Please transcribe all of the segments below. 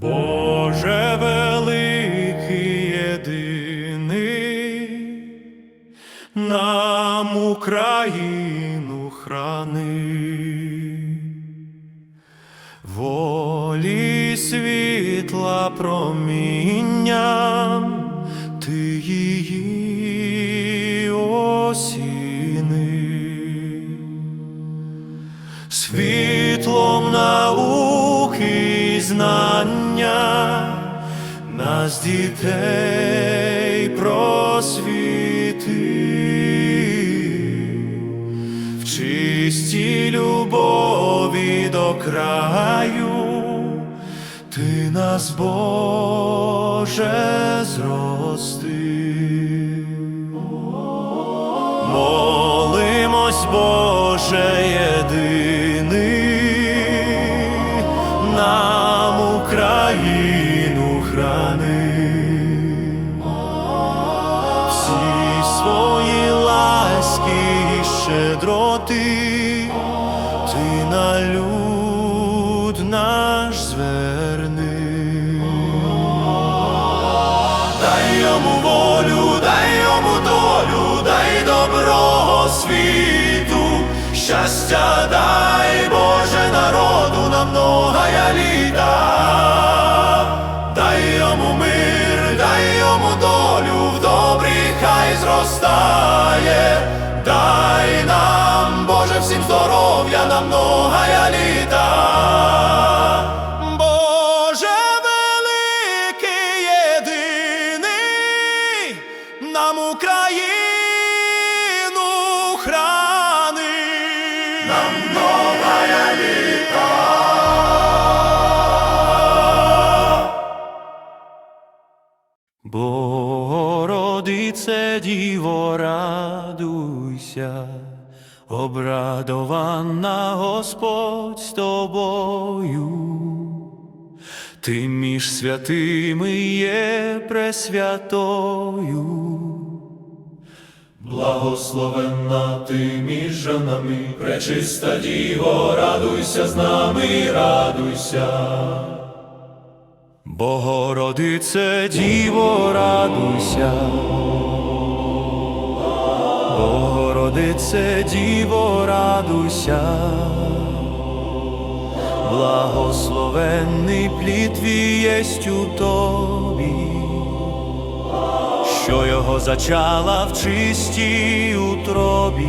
Боже великий єдиний, нам Україну храни, волі світла промінням, ти її осіни. Світлом науки і знання нас дітей просвіти, в чистій любові до краю, ти нас, Боже, зрости. Молимось, Боже єдиний, щастя дай Боже народу на многая літа, дай йому мир, дай йому долю, в добрі хай зростає, Нам новая літа. Богородице, Діво, радуйся, обрадована Господь з тобою. Ти між святими є пресвятою. Благословенна ти між жанами, пречиста діво, радуйся з нами, радуйся. Богородице, діво, радуйся. Богородице, діво, радуйся. Благословенний плід твій єсть у тобі, що його зачала в чистій утробі.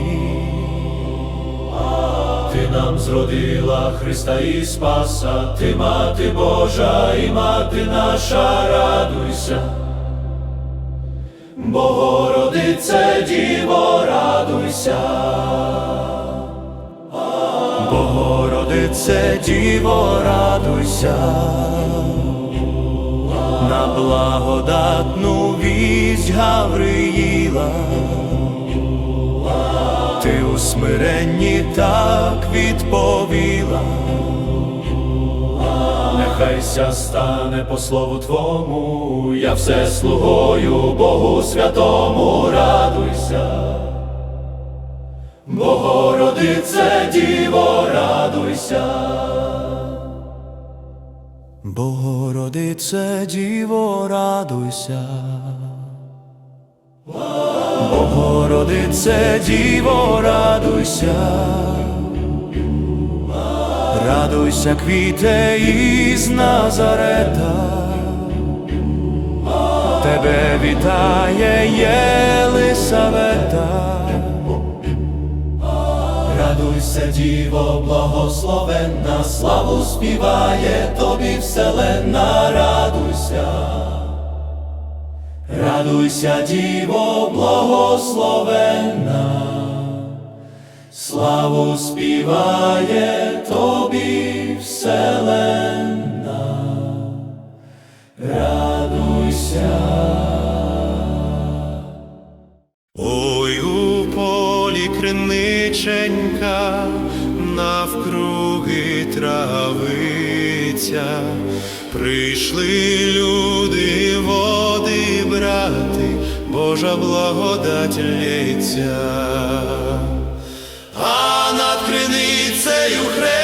Ти нам зродила Христа і Спаса, ти мати Божа і мати наша, радуйся. Богородице, Діво, радуйся. Богородице, Діво, радуйся. На благодатну вість Гавриїла. Ти у смиренні так відповіла, нехайся стане по слову Твому, я все слугою Богу святому радуйся. Богородице, Діво, радуйся. Богородице, Діво, радуйся. Богородице, Діво, радуйся, радуйся, квіте із Назарета, тебе вітає Єлисавета. Радуйся, Діво, благословенна, славу співає тобі вселенна, радуйся. Радуйся, Діво, благословенна, славу співає тобі вселенна, радуйся. Криниченька, навкруги травиця, прийшли люди води брати, Божа благодать лється. А над криницею хрест,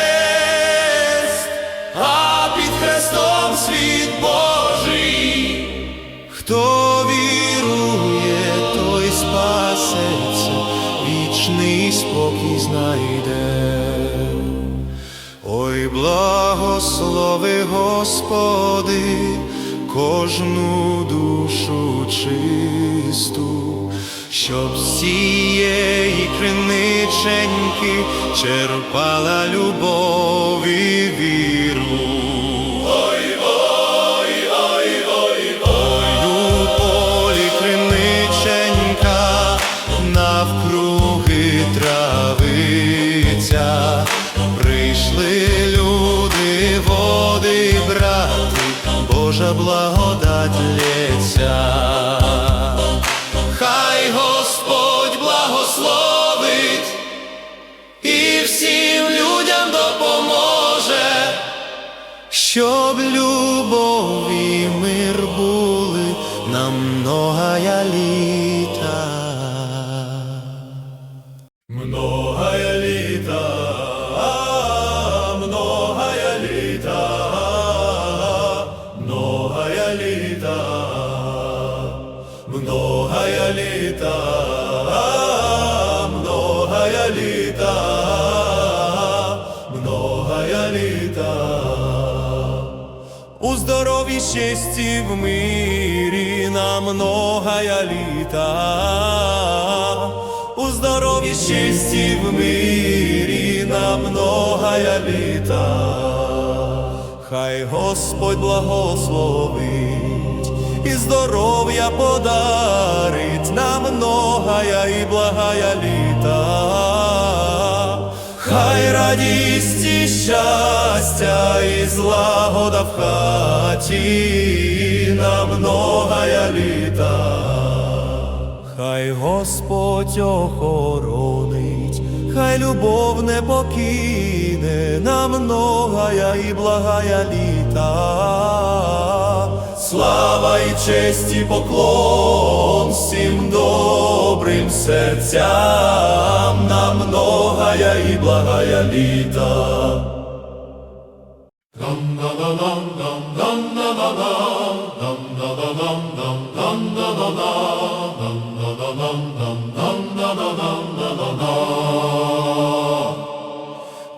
благослови Господи, кожну душу чисту, щоб з цієї криниченьки черпала любов і віру. Многая літа, многая літа, многая літа, многая літа, многая літа, многая літа. У здоров'ї щасті в мирі на многая літа. У здоров'ї щасті в мирі на многая літа. Хай Господь благословить і здоров'я подарить на многая і благая літа. Хай радість і щастя і злагода в хаті на многая літа. Господь охоронить, хай любов не покине на многая і благая літа. Слава і честь і поклон всім добрим серцям на многая і благая літа.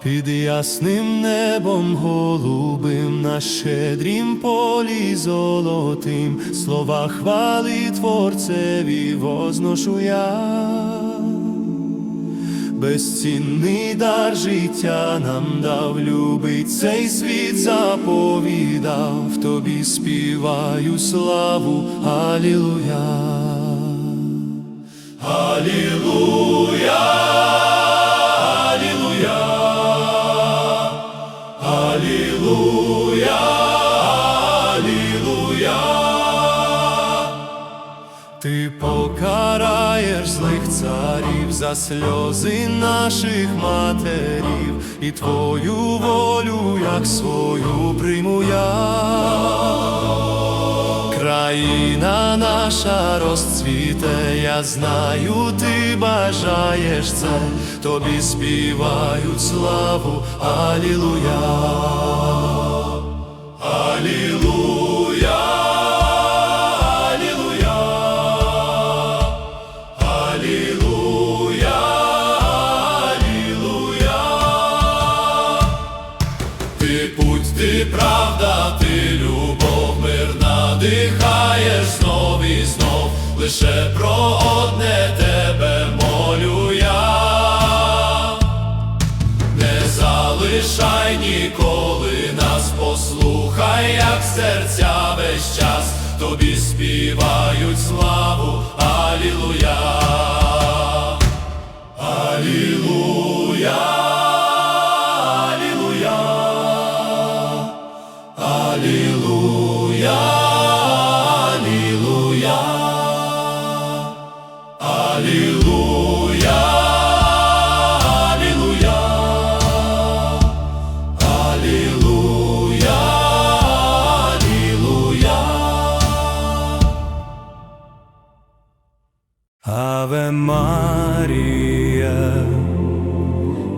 Під ясним небом голубим на щедрім полі золотим слова хвали Творцеві возношу я. Безцінний дар життя нам дав, любить цей світ заповідав, тобі співаю славу, Алілуя. Алілуя, Алілуя, Алілуя, Алілуя. Ти покараєш злих царів за сльози наших матерів, і твою волю, як свою прийму Країна наша розцвіте, я знаю, ти бажаєш це, тобі співають славу, Алілуя. Алілуя, Ти путь, ти правда, ти любов, мир надихаєш знов і знов, лише про одне тебе молю я. Не залишай ніколи нас, послухай, як серця весь час. Тобі співають славу, Алілуя, Алілуя,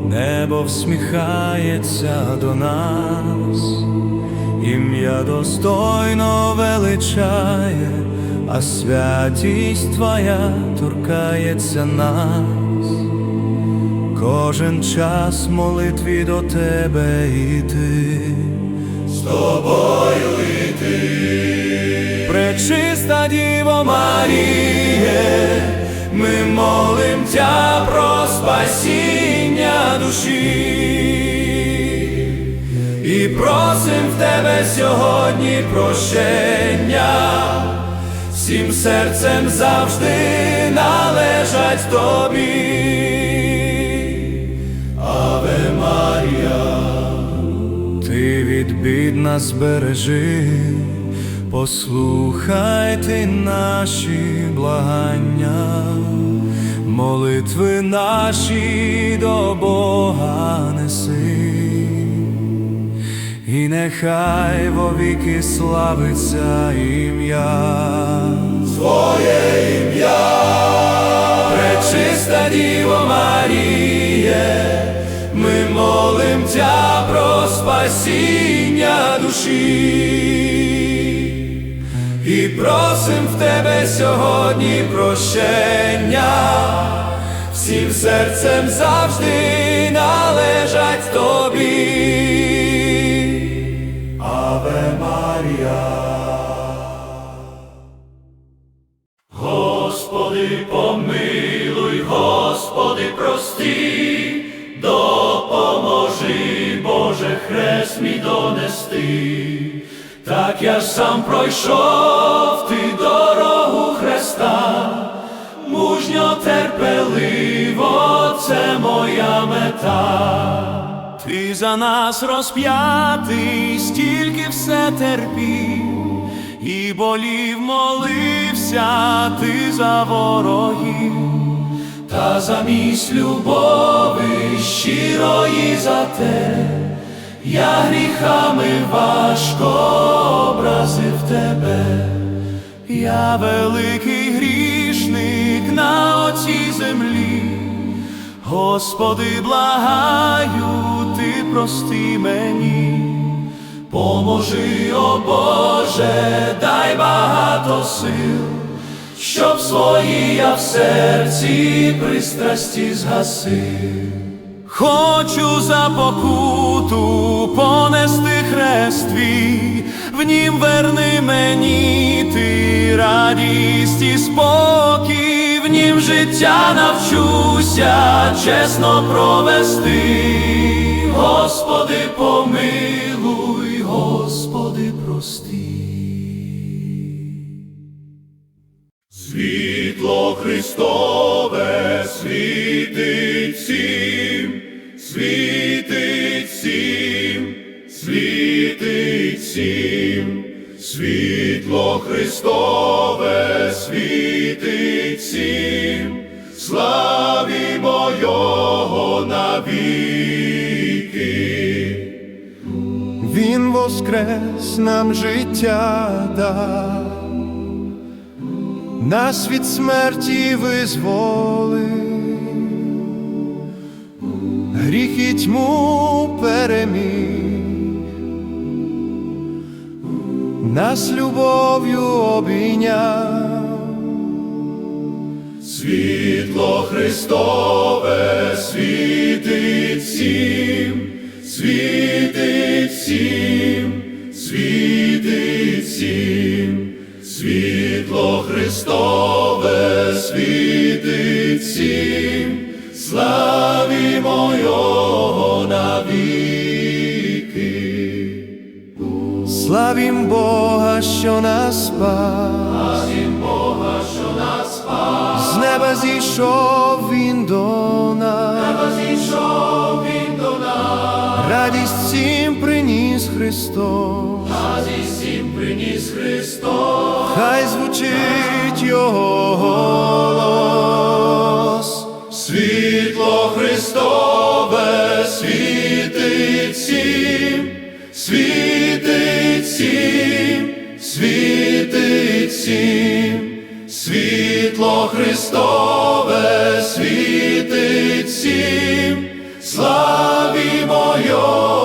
небо всміхається до нас, ім'я достойно величає, а святість Твоя торкається нас. Кожен час молитві до тебе йти. З тобою йти. Пречиста Діво Маріє, ми молим Тя про спасіння душі. І просим в тебе сьогодні прощення, всім серцем завжди належать тобі. Аве Марія, ти від бід нас бережи, послухай ти наші благання, молитви наші до Бога неси. І нехай вовіки славиться ім'я Твоє ім'я, пречиста Діво Маріє, ми молим Тя про спасіння душі. І просим в тебе сьогодні прощення, всім серцем завжди належать тобі. Аве Марія. Господи, помилуй, Господи, прости, допоможи, Боже, хрест мій донести. Так я сам пройшов це моя мета. Ти за нас розп'ятий, стільки все терпів, і болів молився ти за ворогів, та замість любови щирої за те, я гріхами важко образив тебе, я великий грішник на оцій землі. Господи, благаю, ти прости мені, поможи, о Боже, дай багато сил, щоб свої я в серці пристрасті згасив. Хочу за покуту понести хрест твій, в нім верни мені ти радість і спокій, життя навчуся чесно провести. Господи, помилуй, Господи, прости. Світло Христове світить всім, світить всім, світить всім, світло Христове світить всім, славімо Його навіки. Він воскрес нам життя дав, нас від смерті визволив, гріх і тьму переміг, нас любов'ю обійняв. Світло Христове світить всім, світить всім, світить всім, світло Христове світить всім, славімо Його навіки. Славім Бога, що нас спас, неба зійшов Він до нас. зійшов Він до нас, Радість всім приніс Христос, зі всім приніс Христос. хай звучить Його голос. Світло Христове світить всім, світить всім, світить всім, світло Христове світить всім, славімо Його.